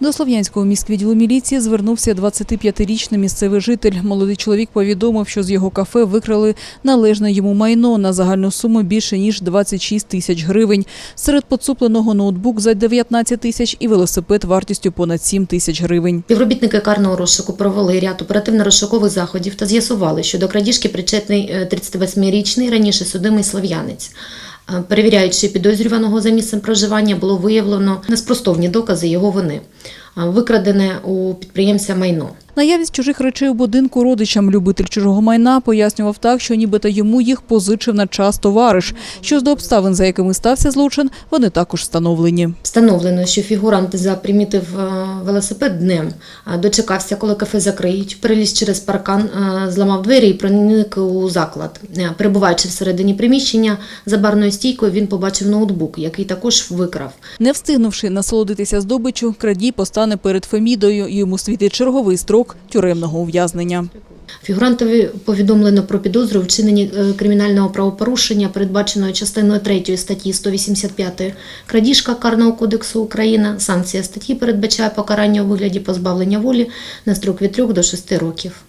До Слов'янського міськвідділу міліції звернувся 25-річний місцевий житель. Молодий чоловік повідомив, що з його кафе викрали належне йому майно на загальну суму більше ніж 26 тисяч гривень. Серед поцупленого ноутбук за 19 тисяч і велосипед вартістю понад 7 тисяч гривень. Співробітники карного розшуку провели ряд оперативно-розшукових заходів та з'ясували, що до крадіжки причетний е, 38-річний раніше судимий слов'янець. Перевіряючи підозрюваного за місцем проживання, було виявлено неспростовні докази його вини. Викрадене у підприємця майно. Наявність чужих речей у будинку родичам любитель чужого майна пояснював так, що нібито йому їх позичив на час товариш. Що до обставин, за якими стався злочин, вони також встановлені. Встановлено, що фігурант запримітив е, велосипед днем, дочекався, коли кафе закриють, переліз через паркан, е, зламав двері і проник у заклад. Е, Перебуваючи всередині приміщення, за барною стійкою він побачив ноутбук, який також викрав. Не встигнувши насолодитися здобиччю, крадій постане перед Фемідою йому світить черговий строк тюремного ув'язнення. Фігурантові повідомлено про підозру вчинені е, кримінального правопорушення, передбаченої частиною 3 статті 185 крадіжка Карного кодексу України. Санкція статті передбачає покарання у вигляді позбавлення волі на строк від 3 до 6 років.